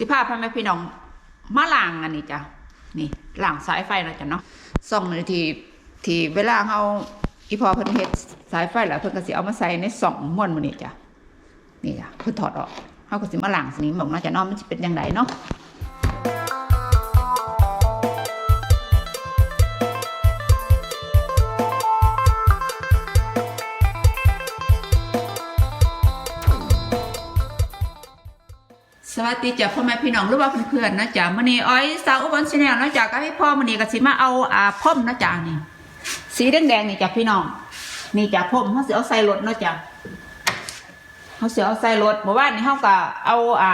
สิพาพ่อแม่พี่น้องมาล่างอันนี้จ้ะนี่ล่างสายไฟนะจ้ะเนาะส่องในที่ที่เวลาเขาอีพอเพิ่นเฮ็ดสายไฟแล้วเพิ่นก็สิเอามาใส่ในส่องม้วนมันนี้จ้ะนี่จ้ะเพิ่นถอดออกเขาก็สิมาล่างสินี้บอกเนาะจ้ะเนาะมันจะเป็นยังไงเนาะ วัสดีจ้ะพ่อแม่พี่น้องหรือว่าเพื่อนๆนะจ๊ะมื้อนี้อ้อยสาวอุบลชาแนลนะจ๊ะก็ให้พ่อมื้อนี้ก็สิมาเอาอ่าพ่อมนะจ๊ะนี่ สีแดงๆนี่จ้ะพี่น้องนี่จ้ะพ่อมเฮาสิเอาใส่รถนะจ้ะเฮาสิเอาใส่รถเมื่อวานนี้เฮาก็เอาอ่า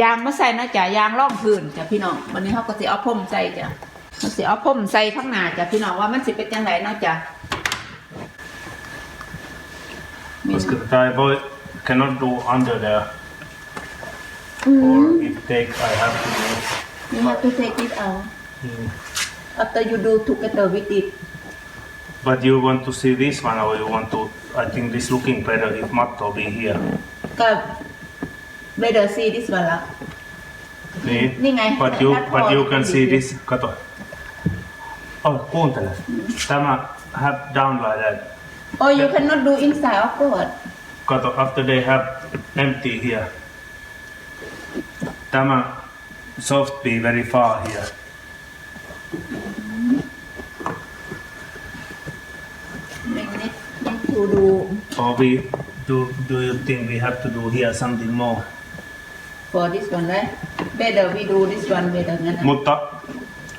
ยางมาใส่นะจ๊ะยางร่องพื้นจ้ะพี่น้องวันนี้เฮาก็สิเอาพ่มใส่จ้ะเฮาสิเอาพ่มใส่ข้างหน้าจ้ะพี่น้องว่ามันสิเป็นจังไดเนะจ้ะ Jag ska ta boy cannot go under there. Mm. Or it takes. I have to. You have to take it out mm. after you do together with it. But you want to see this one, or you want to? I think this looking better if Matto be here. Ka better see this one lah. Niin. I, but you, but you can see this. Kato. Oh, kuuntele. Tämä mm. have down like that. Oh, you cannot do inside, of course cut after they have empty here. Tämä soft be very far here. to do Or we do do you think we have to do here something more? for this one, right? Better we do this one better than that. Mutta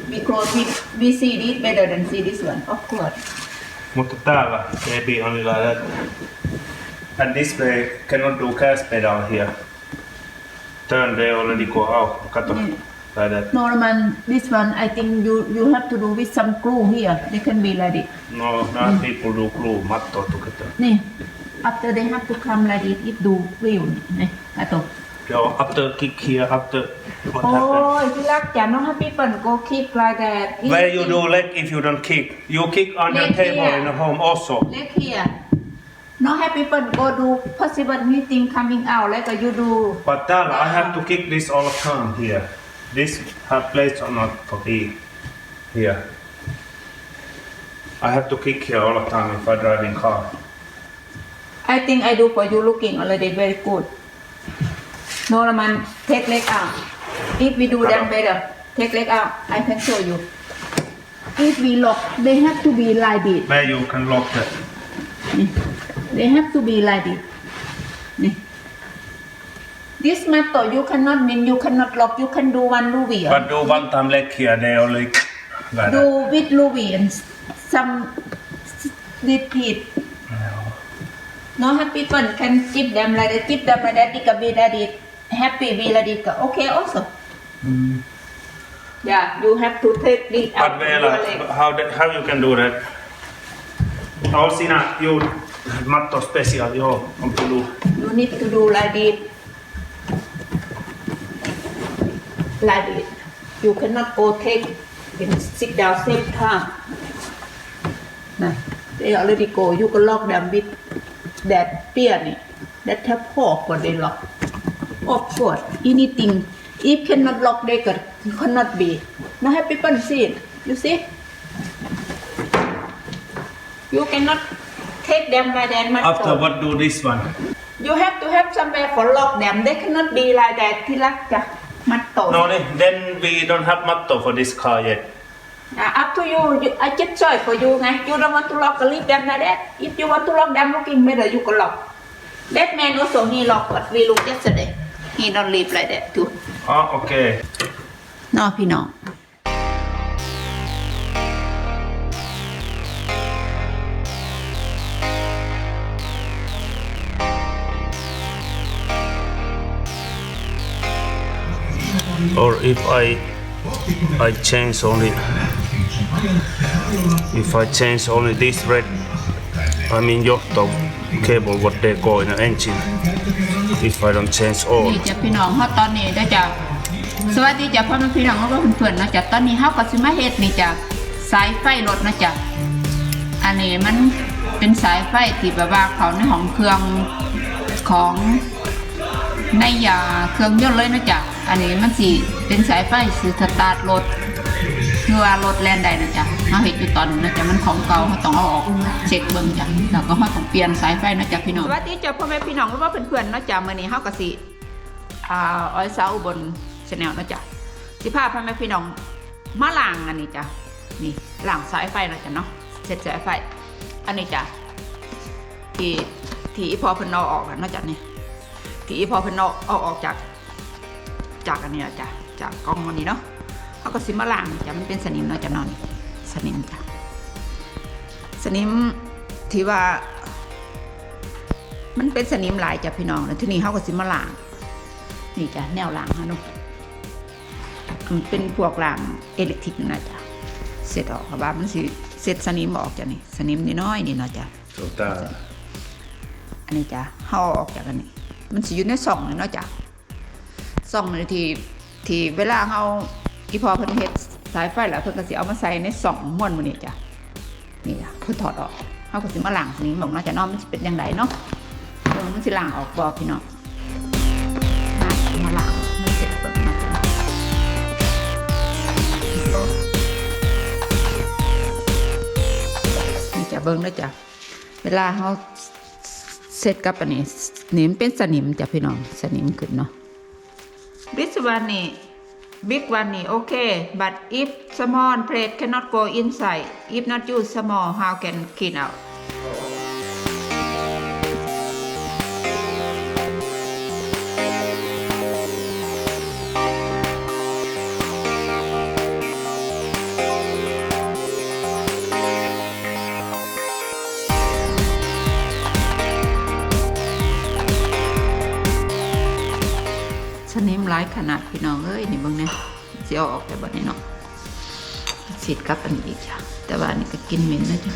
We close it, we see this better than see this one, of course. mutta täällä only like that. And this way cannot do gas pedal here. Turn they already go out. Kato. Mm. Like that. no man this one I think you you have to do with some glue here they can be like it No, not people do glue matto together. นี่ after they have to come like it it do real นี่อะต Yo, after kick here, after what โอ้ happened? ยที่รักอย่าน้องให้พี่เปิ่น go keep like that Where you do leg if you don't kick? You kick on your Leg table here. in the home also. Look here. No happy people go do possible meeting coming out like you do. But täällä I have to kick this all the time here. This have place or not for me here. I have to kick here all the time if I driving car. I think I do for you looking already very good. No man take leg out. If we do them better, take leg out. I can show you. If we lock, they have to be like this. Where you can lock that. Hmm. They have to be like this. นี่. This method you cannot mean you cannot lock. You can do one Louis. But do one time leg here, they only like do that. with Louis and some repeat. No happy fun can keep them like that, keep them like that, it be like it. Happy be like it. Okay also. Yeah, you have to take it out But where your like, leg. how that, how you can do that? Oh, Sina, you matto special, joo, on tullu. You need to do like it. Like it. You cannot go take and sit down same time. Nah, they already go. You can lock them with that spear นี่ that have hook for they lock. Of course, anything. If cannot lock, they can, cannot be. Now have people see it. You see? You cannot take them by that much. After what do this one? You have to have somewhere for lock them. They cannot be like that ที่รักจ้ะมัดโต No, they- then we don't have matto for this car yet. Uh, up to you. you. I just choice for you ไง You don't want to lock, leave them like that. If you want to lock them looking better, you can lock. That man also he lock what we look yesterday. He don't leave like that too. Ah, okay. นอพี่น้อง Or if I I change only if I change only this red I mean johto cable what they go in the engine if I don't change all นี่จะพี่น้องเฮาตอนนี้ได้จ้ะสวัสดีจ้ะพ่อแม่พี่น้องแล้วก็เพื่อนๆนะจ้ะตอนนี้เฮาก็สิมาเฮ็ดนี่จ้ะสายไฟรถนะจ้ะอันนี้มันเป็นสายไฟที่แบบว่าเขาในห้องเครื่องของในยาเครื่องยนต์เลยนะจ๊ะ อันนี้มันสิเป็นสายไฟสื่อสตาร์ทรถคือว่ารถแล่นได้นะจ๊ะเฮาเฮ็ดอยู่ตอนนี้นะจ๊ะมันของเก่าเฮาต้องเอาออกเช็คเบิ่งจ้ะแล้วก็เฮาต้องเปลี่ยนสายไฟนะจ๊ะพี่น้องสวัสดีจ้ะพ่อแม่พี่น้องหรือว่าเพื่อนๆเนาะจ้ะมื้อนี้เฮาก็สิอ่าอ้อยสาวอุบนชาแนลเนะจ้ะสิพาพ่อแม่พี่น้องมาล้างอันนี้จ้ะนี่ล้างสายไฟเนะจ้ะเนาะเสร็จสายไฟ อันนี้จ้ะที่ที่พอเพิ่นเอาออกอะเนะจ้ะนี่ที่พอเพิ่นเอาเอาออกจาก จากอันนี้อะจ้ะจากกล่องอันนี้เนาะเขาก็สิมาล้างจ้ะมันเป็นสนิมเนาะจ้ะเนอนสนิมจ้ะสนิมที่ว่า มันเป็นสนิมหลายจ้ะพี่น้องแล้วทีนี้เขาก็สิมาล้างนี่จ้ะแนวล้างฮะเนาะมันเป็นพวกล้างอิเล็กทริกนะจ้ะเสร็จออกค่ะว่ามันสิเสร็จสนิมออกจ้ะนี่สนิมน้อยๆนี่เนาะจ้ะ Tota, อันนี้จ้ะห่อาออกจากอันนี้ มันสิอยู่ในซ่องนี่เนาะจ้ะ ซ่องนี่ที่ที่เวลาเฮาอีพอเพิ่นเฮ็ดสายไฟแล้วเพิ่นก็สิเอามาใส่ในซ่องม้วนมื้อนี้จ้ะนี่จ้ะเพิ่นถอดออกเฮาก็สิมาล้างสนิมออกเนาะจ้ะเนาะมันสิเป็นจังไดเนาะเบิ่งมันสิล้างออกบ่พี่น้องมาล้างมันเสร็จเบิ่งนะนี่จ้ะเบิ่งเนาะจ้ะเวลาเฮาเสร็จกับอันนี้นี่มันเป็นสนิมจ้ะพี่น้องสนิมขึ้นเนาะ This one นี่ big one นี่ okay. But if small plate cannot go inside if not use small how can clean out พี่น้องเอ้ยนี่เบิ่งเนี่ยสิอาออกแต่บัดนี้เนาะฉีดกับอันนี้อีกจ้ะแต่ว่าอันนี้ก็กินเหม็นนะจ้ะ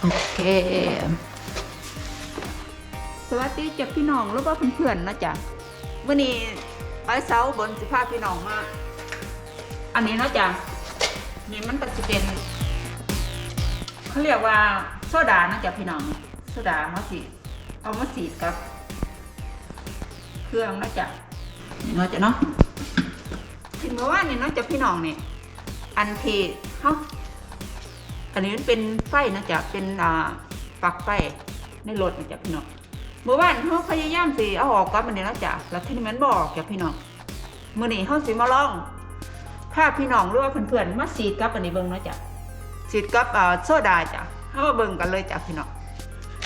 โอเคสวัสดีจ้ะพี่น้องหรือว่าเพื่อนๆนะจ๊ะวันนี้ไอ้เสาบนสิพาพี่น้องมาอันนี้นะจ้ะนี่มันก็จะเป็นเขาเรียกว่าโซดานะจ๊ะพี่น้อง โซดาเขาสีเอามาสีกับเครื่องนะจ๊ะนี่เนาะจ๊ะเนาะถึงแม้ว่านี่เนาะจ๊ะพี่น้องเนี่ยอันทีเขาอันนี้มันเป็นไฟนะจ๊ะเป็นอ่าปลั๊กไฟในรถนะจ๊ะพี่น้องเมื่อวานเขาพยายามสิเอาออกกับมันเนี่ยนะจ๊ะแล้วที่นี้มันบอกจ๊ะพี่น้องมื่อนี้เขาสิมาลองถ้าพี่น้องหรือว่าเพื่อนๆมาสีกับอันนี้เบิ่งเนาะจ๊ะฉีกับอ่อโซดาจ้ะเฮามาเบิ่งกันเลยจ้ะพี่น้อง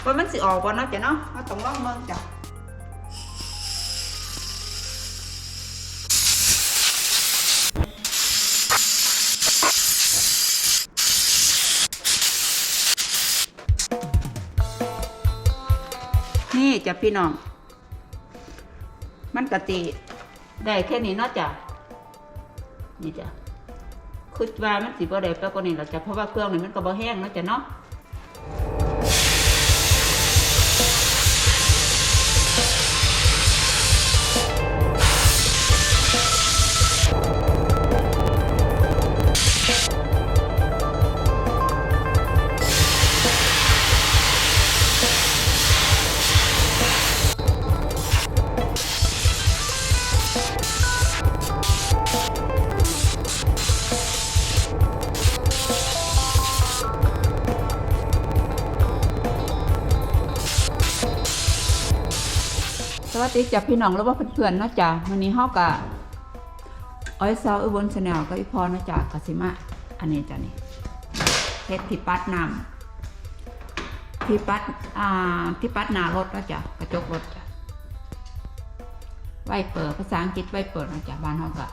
ว่ามันสิออกบ่เนาะจ้ะเนาะเฮาต้องลองเบิ่งจ้ะนี่จ้ะพี่น้อง มันกะติได้แค่นี้เนาะจ้ะ นี่จ้ะคือว่ามันสิบ่ได้ไปกว่านี้หรอกจ้ะเพราะว่าเครื่องนี่มันก็บ่แห้งเนาะจ้ะเนาะ วัสดีจ้ะพี่น้องแล้วว่าเพื่อนๆนาะจ้ะวันนี้เฮากะอ้อยซาวอุบลชาแนลก็อีพอนาะจ้ะกสิมาอันนี้จ้ะนี่เฮ็ดที่ปัดน้ำที่ปัดอ่าที่ปัดหน้ารถนาะจ้ะกระจกรถจ้ะไวเปิดภาษาอังกฤษไวเปิดนาะจ้ะบ้านเฮาก็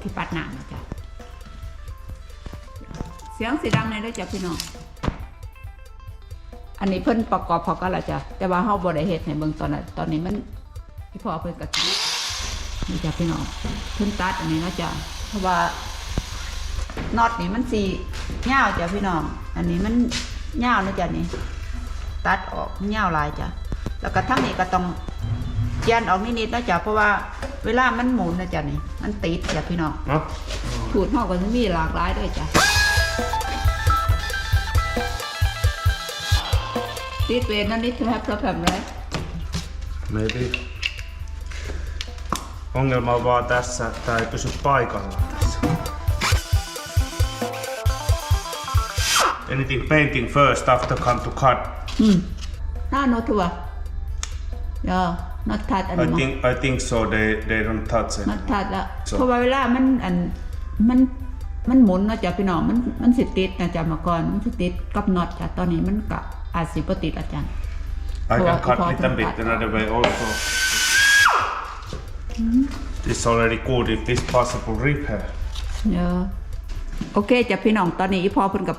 ที่ปัดน้ำนาะจ้ะเสียงสีดังเลยเด้อจ้ะพี่น้อง อันนี้เพิ่นประกอบพอกันละจ้ะแต่ว่าเฮาบ่ได้เฮ็ดให้เบิ่งตอนนั้นตอนนี้มันพี่พ่อเพิ่นก็คิดนี่จ้ะพี่น้องเพิ่นตัดอันนี้เนาะจ้ะเพราะว่าน็อตนี่มันสิยาวจ้ะพี่น้อง อันนี้มันยาวนะจ้ะนี่ตัดออกยาวหลายจ้ะแล้วก็ทั้งนี้ก็ต้องยันออกนิดๆเนาะจ้ะเพราะว่าเวลามันหมุนนะจ้ะนี่มันติดจ้ะพี่น้อง Ja. ขูดเฮาก็จะมีหลากหลายด้วยจ้ะ This way no need to have problem right Maybe. Ongelma on vaan tässä, että tää ei pysy paikallaan tässä. Anything painting first after come to cut. No no to Yeah not touch I anymore think I think so. They they don't touch it. not touch ละ So- เพราะว่าเวลามันอันมันมันหมุนเนาะจ้ะพี่น้อง มันมันสิติดนะจ๊ะเมื่อก่อน มันสิติดกับน็อตจ้ะตอนนี้มันก็ อาจสิบ่ติดอาจารย์ I So can I- cut if I little can bit cut- another way also. This already good if this possible repair. เยอะโอเคจ้ะพี่น้องตอนนี้อีพอเพิ่นกับ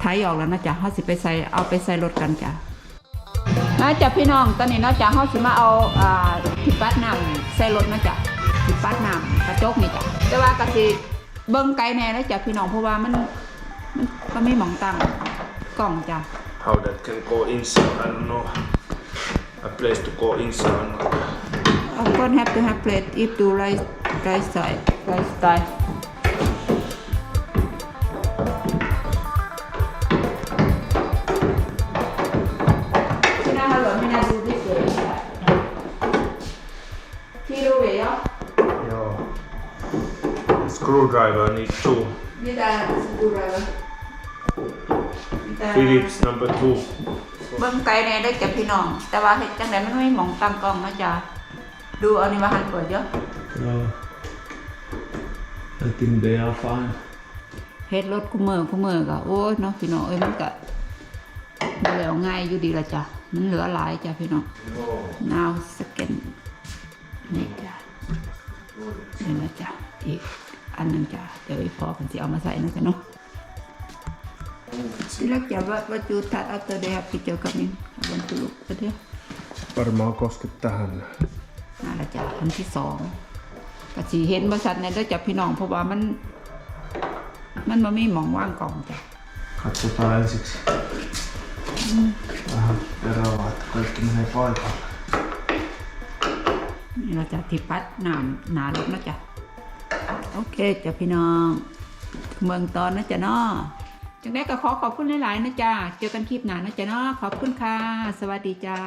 ไทยออกแล้วนะจ๊ะเฮาสิไปใส่เอาไปใส่รถกันจ้ะนะจ้ะพี่น้องตอนนี้เนาะจ้ะเฮาสิมาเอาอ่าที่ปัดน้ำใส่รถนะจ๊ะที่ปัดน้ำกระจกนี่จ้ะแต่ว่าก็สิเบิ่งไกลแน่นะจ้ะพี่น้องเพราะว่ามันมันก็มีหมองตั้งกล่องจ้ะ how that can go inside. I don't know a place to go inside. I'm gonna have to have plate if to right right side right side. Screwdriver need two. Need a screwdriver. ดูอะไรวะนี่ได้ Phillips number two. เบิ่งไกลแน่ได้อจ้ะพี่น้อง แต่ว่าเฮ็ดจังไดมันไม่หมองตั้งกล้องนะจ๊ะดูเอานี่ว่าหันเปิดเยอะ Yeah. I think they are fine. เฮ็ดรถคู่มือคู่มือก็โอ้ยเนาะพี่น้องเอ้ยมันก็บ่แล้วง่ายอยู่ดีละจ้ะมันเหลือหลายจ้ะพี่น้อง now second นี่จ้ะนี่นะจ้ะอีกอันหนึงจ้ะเดี๋ยวอีพอเพิ่นสิเอามาใส่นะจ๊ะเนาะ สิลักจะว่าว่าจูทัด after they have picture coming I want to look at it Varmaan koske tähän. นั่นละจ้ะอันที่สองก็สิเห็นบริษัทเนี่ยได้อจ้ะพี่น้องเพราะว่ามัน มันบ่มีมองว่างกล่องจ้ะ Katsotaan ensiksi vähän eroa, että kaikki menee paikalle. นี่เราจะทิปัดหนามหนารถนะจ๊ะ โอเคจ้ะพี่น้อง เมืองตอนนะจ๊ะเนาะ จังได้ก็ขอขอบคุณหลาย ๆ นะจ๊ะ เจอกันคลิปหน้านะจ๊ะเนาะ ขอบคุณค่ะ สวัสดีจ้า